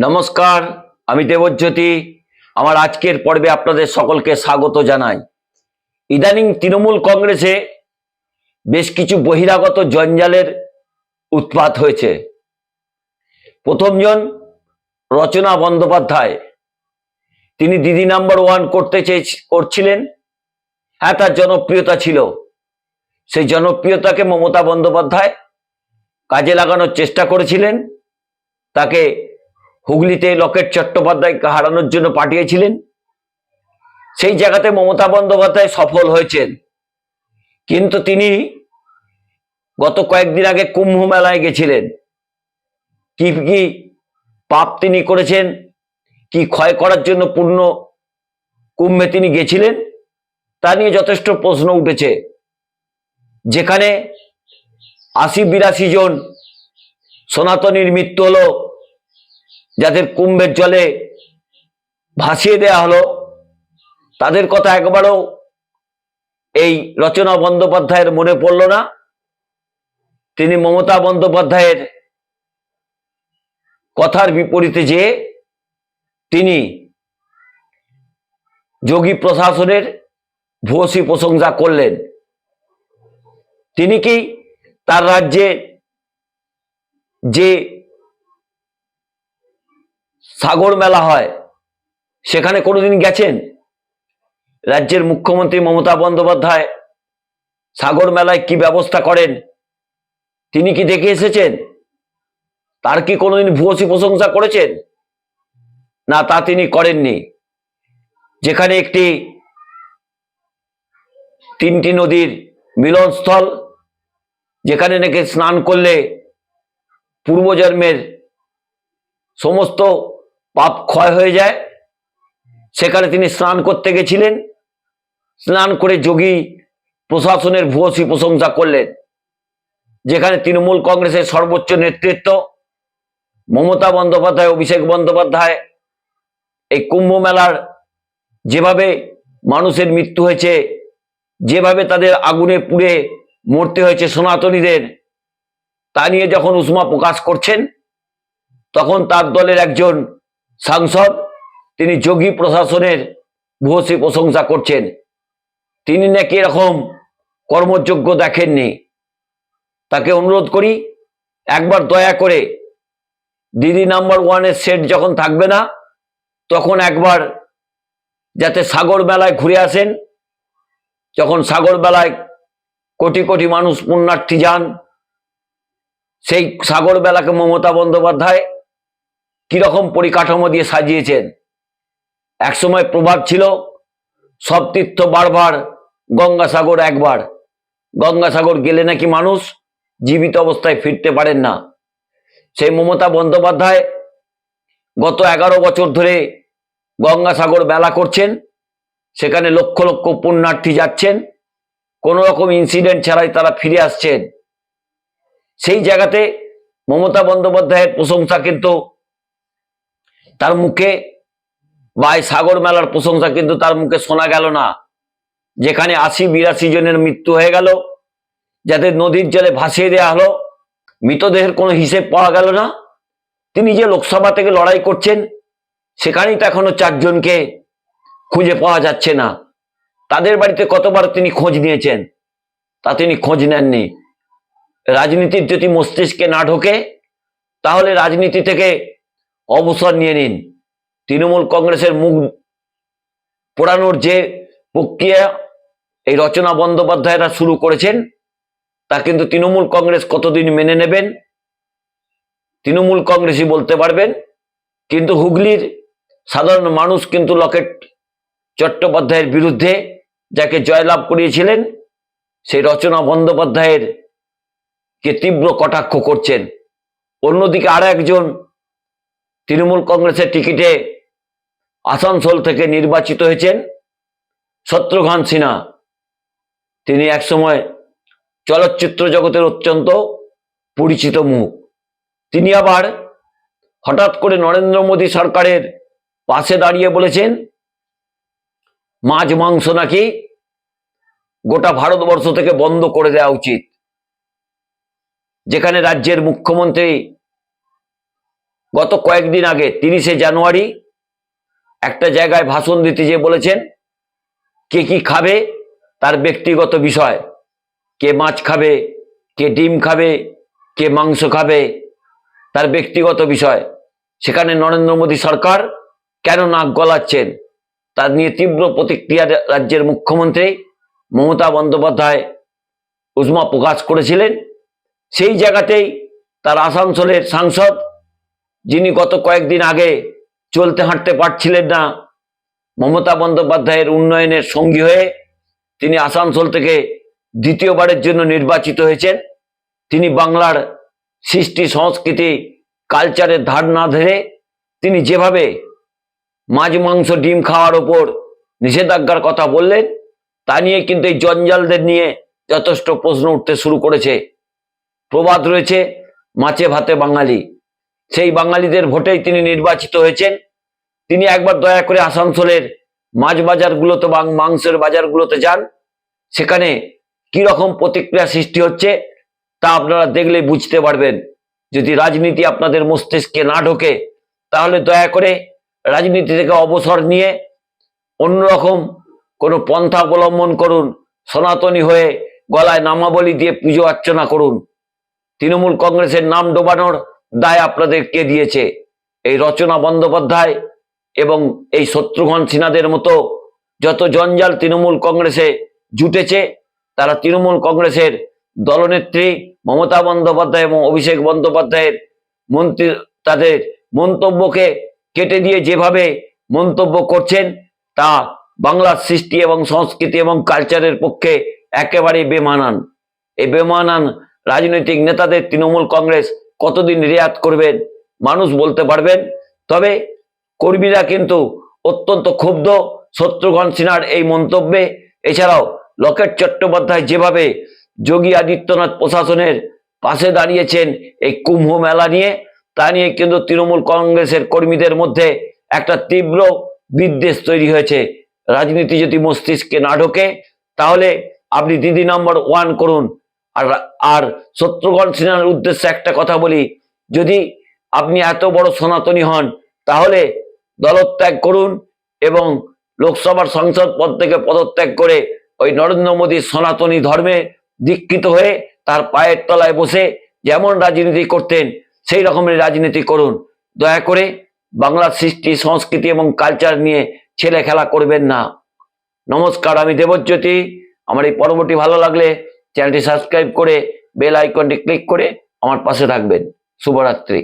নমস্কার, আমি দেবজ্যোতি। আমার আজকের পর্বে আপনাদের সকলকে স্বাগত জানাই। ইদানিং তৃণমূল কংগ্রেসে বেশ কিছু বহিরাগত জঞ্জালের উৎপাত হয়েছে। প্রথমজন রচনা বন্দ্যোপাধ্যায়। তিনি দিদি নাম্বার ওয়ান করতে চেয়ে করছিলেন। হ্যাঁ তার জনপ্রিয়তা ছিল। সেই জনপ্রিয়তাকে মমতা বন্দ্যোপাধ্যায় কাজে লাগানোর চেষ্টা করেছিলেন। তাকে হুগলিতে লকেট চট্টোপাধ্যায়কে হারানোর জন্য পাঠিয়েছিলেন। সেই জায়গাতে মমতা বন্দ্যোপাধ্যায় সফল হয়েছেন। কিন্তু তিনি গত কয়েকদিন আগে কুম্ভ মেলায় গেছিলেন। কি কি পাপ তিনি করেছেন, কি ক্ষয় করার জন্য পূর্ণ কুম্ভে তিনি গেছিলেন, তা নিয়ে যথেষ্ট প্রশ্ন উঠেছে। যেখানে আশি বিরাশি জন সনাতনীর মৃত্যু হলো যাদের কুম্ভের জলে ভাসিয়ে দেয়া হলো, তাদের কথা একবারও এই রচনা বন্দ্যোপাধ্যায়ের মনে পড়ল না। তিনি মমতা বন্দ্যোপাধ্যায়ের কথার বিপরীতে যে তিনি যোগী প্রশাসনের ভূয়সী প্রশংসা করলেন। তিনি কি তার রাজ্যে যে সাগর মেলা হয়। সেখানে কোনোদিন গেছেন? রাজ্যের মুখ্যমন্ত্রী মমতা বন্দ্যোপাধ্যায় সাগর মেলায় কি ব্যবস্থা করেন? তিনি কি দেখে এসেছেন? তার কি কোনোদিন ভূয়সী প্রশংসা করেছেন? না, তা তিনি করেননি। যেখানে একটি তিনটি নদীর মিলনস্থল, যেখানে নাকি স্নান করলে পূর্বজন্মের সমস্ত পাপ ক্ষয় হয়ে যায়। সেখানে তিনি স্নান করতে গেছিলেন। স্নান করে যোগী প্রশাসনের ভূয়সী প্রশংসা করলেন, যেখানে তৃণমূল কংগ্রেসের সর্বোচ্চ নেতৃত্ব মমতা বন্দ্যোপাধ্যায়, অভিষেক বন্দ্যোপাধ্যায়। এই কুম্ভ মেলার যেভাবে মানুষের মৃত্যু হয়েছে, যেভাবে তাদের আগুনে পুড়ে মরতে হয়েছে সনাতনীদের, তা নিয়ে যখন উষ্মা প্রকাশ করছেন, তখন তার দলের একজন সাংসদ, তিনি যোগী প্রশাসনের ভূয়সী প্রশংসা করছেন। তিনি নাকি এরকম কর্মযোগ্য দেখেননি। তাকে অনুরোধ করি, একবার দয়া করে দিদি নাম্বার ওয়ানের সেট যখন থাকবে না, তখন একবার যাতে সাগর মেলায় ঘুরে আসেন। যখন সাগর মেলায় কোটি কোটি মানুষ পুণ্যার্থী যান, সেই সাগর বেলাকে মমতা বন্দ্যোপাধ্যায় কীরকম পরিকাঠামো দিয়ে সাজিয়েছেন? একসময় প্রভাব ছিল, সব তীর্থ বারবার গঙ্গাসাগর একবার। গঙ্গাসাগর গেলে নাকি মানুষ জীবিত অবস্থায় ফিরতে পারেন না। সেই মমতা বন্দ্যোপাধ্যায় গত এগারো বছর ধরে গঙ্গাসাগর মেলা করছেন, সেখানে লক্ষ লক্ষ পুণ্যার্থী যাচ্ছেন, কোনো রকম ইনসিডেন্ট ছাড়াই তারা ফিরে আসছেন। সেই জায়গাতে মমতা বন্দ্যোপাধ্যায়ের প্রশংসা কিন্তু তার মুখে এই সাগর মেলার প্রশংসা, কিন্তু তার মুখে শোনা গেল না। যেখানে আশি বিরাশি জনের মৃত্যু হয়ে গেল যাদের নদীর জলে ভাসিয়ে দেওয়া হলো, মৃতদেহের কোনো হিসেব পাওয়া গেল না। তিনি যে লোকসভা থেকে লড়াই করছেন, সেখানেই তো এখনও চারজনকে খুঁজে পাওয়া যাচ্ছে না। তাদের বাড়িতে কতবার তিনি খোঁজ নিয়েছেন, তা তিনি খোঁজ নেননি। রাজনীতির যদি মস্তিষ্কে না ঢোকে, তাহলে রাজনীতি থেকে অবসর নিয়ে নিন। তৃণমূল কংগ্রেসের মুখ পোড়ানোর যে প্রক্রিয়া, এই রচনা বন্দ্যোপাধ্যায়রা শুরু করেছেন, তা কিন্তু তৃণমূল কংগ্রেস কতদিন মেনে নেবেন? তৃণমূল কংগ্রেসই বলতে পারবেন, কিন্তু হুগলির সাধারণ মানুষ কিন্তু লকেট চট্টোপাধ্যায়ের বিরুদ্ধে যাকে জয়লাভ করিয়েছিলেন, সেই রচনা বন্দ্যোপাধ্যায়ের কে তীব্র কটাক্ষ করছেন। অন্যদিকে আর একজন তৃণমূল কংগ্রেসের টিকিটে আসানসোল থেকে নির্বাচিত হয়েছেন শত্রুঘ্ন সিনহা। তিনি একসময় চলচ্চিত্র জগতের অত্যন্ত পরিচিত মুখ। তিনি আবার হঠাৎ করে নরেন্দ্র মোদী সরকারের পাশে দাঁড়িয়ে বলেছেন, মাছ মাংস নাকি গোটা ভারতবর্ষ থেকে বন্ধ করে দেওয়া উচিত। যেখানে রাজ্যের মুখ্যমন্ত্রী গত কয়েকদিন আগে, তিরিশে জানুয়ারি, একটা জায়গায় ভাষণ দিতে যেয়ে বলেছেন, কে কি খাবে, তার ব্যক্তিগত বিষয়। কে মাছ খাবে, কে ডিম খাবে, কে মাংস খাবে, তার ব্যক্তিগত বিষয়। সেখানে নরেন্দ্র মোদী সরকার কেন নাক গলাচ্ছেন, তা নিয়ে তীব্র প্রতিক্রিয়া রাজ্যের মুখ্যমন্ত্রী মমতা বন্দ্যোপাধ্যায় উষ্মা প্রকাশ করেছিলেন। সেই জায়গাতেই তার আসানসোলের সাংসদ যিনি গত কয়েকদিন আগে চলতে হাঁটতে পারছিলেন না, মমতা বন্দ্যোপাধ্যায়ের উন্নয়নের সঙ্গী হয়ে তিনি আসানসোল থেকে দ্বিতীয়বারের জন্য নির্বাচিত হয়েছেন। তিনি বাংলার সৃষ্টি, সংস্কৃতি, কালচারের ধার না ধরে তিনি যেভাবে মাছ, মাংস, ডিম খাওয়ার ওপর নিষেধাজ্ঞার কথা বললেন, তা নিয়ে কিন্তু এই জঞ্জালদের নিয়ে যথেষ্ট প্রশ্ন উঠতে শুরু করেছে। প্রবাদ রয়েছে, মাছে ভাতে বাঙালি। সেই বাঙালিদের ভোটেই তিনি নির্বাচিত হয়েছেন। তিনি একবার দয়া করে আসানসোলের মাছ বাজারগুলোতে বা মাংসের বাজারগুলোতে যান। সেখানে কি রকম প্রতিক্রিয়া সৃষ্টি হচ্ছে তা আপনারা দেখলে বুঝতে পারবেন। যদি রাজনীতি আপনাদের মস্তিষ্কে না ঢোকে, তাহলে দয়া করে রাজনীতি থেকে অবসর নিয়ে অন্যরকম কোনো পন্থা অবলম্বন করুন, সনাতনী হয়ে গলায় নামাবলী দিয়ে পুজো অর্চনা করুন। তৃণমূল কংগ্রেসের নাম ডোবানোর দায় আপনাদেরকে দিয়েছে? এই রচনা বন্দ্যোপাধ্যায় এবং এই শত্রুঘ্ন সিনহাদের মতো যত জঞ্জাল তৃণমূল কংগ্রেসে জুটেছে, তারা তৃণমূল কংগ্রেসের দলনেত্রী মমতা বন্দ্যোপাধ্যায় এবং অভিষেক বন্দ্যোপাধ্যায়ের মন্ত্রী, তাদের মন্তব্যকে কেটে দিয়ে যেভাবে মন্তব্য করছেন, তা বাংলার সৃষ্টি এবং সংস্কৃতি এবং কালচারের পক্ষে একেবারে বেমানান। এই বেমানান রাজনৈতিক নেতাদের তৃণমূল কংগ্রেস কতদিন রেয়াত করবেন মানুষ বলতে পারবেন তবে কর্মীরা কিন্তু অত্যন্ত ক্ষুব্ধ। শত্রুঘ্ন সিনহার এই মন্তব্যে, এছাড়াও লকেট চট্টোপাধ্যায় যেভাবে যোগী আদিত্যনাথ প্রশাসনের পাশে দাঁড়িয়েছেন এই কুম্ভ মেলা নিয়ে, তা নিয়ে কিন্তু তৃণমূল কংগ্রেসের কর্মীদের মধ্যে একটা তীব্র বিদ্বেষ তৈরি হয়েছে। রাজনীতি যদি মস্তিষ্কে না ঢোকে, তাহলে আপনি দিদি নম্বর ওয়ান করুন। আর আর শত্রুঘ্ন সিনহার উদ্দেশ্যে একটা কথা বলি, যদি আপনি এত বড় সনাতনী হন, তাহলে দলত্যাগ করুন এবং লোকসভার সংসদ পদ থেকে পদত্যাগ করে ওই নরেন্দ্র মোদীর সনাতনী ধর্মে দীক্ষিত হয়ে তার পায়ের তলায় বসে যেমন রাজনীতি করতেন, সেই রকমের রাজনীতি করুন। দয়া করে বাংলার সৃষ্টি, সংস্কৃতি এবং কালচার নিয়ে ছেলে খেলা করবেন না। নমস্কার, আমি দেবজ্যোতি। আমার এই পর্বটি ভালো লাগলে চ্যানেলটি সাবস্ক্রাইব করে বেল আইকনটি ক্লিক করে আমার পাশে থাকবেন। শুভরাত্রি।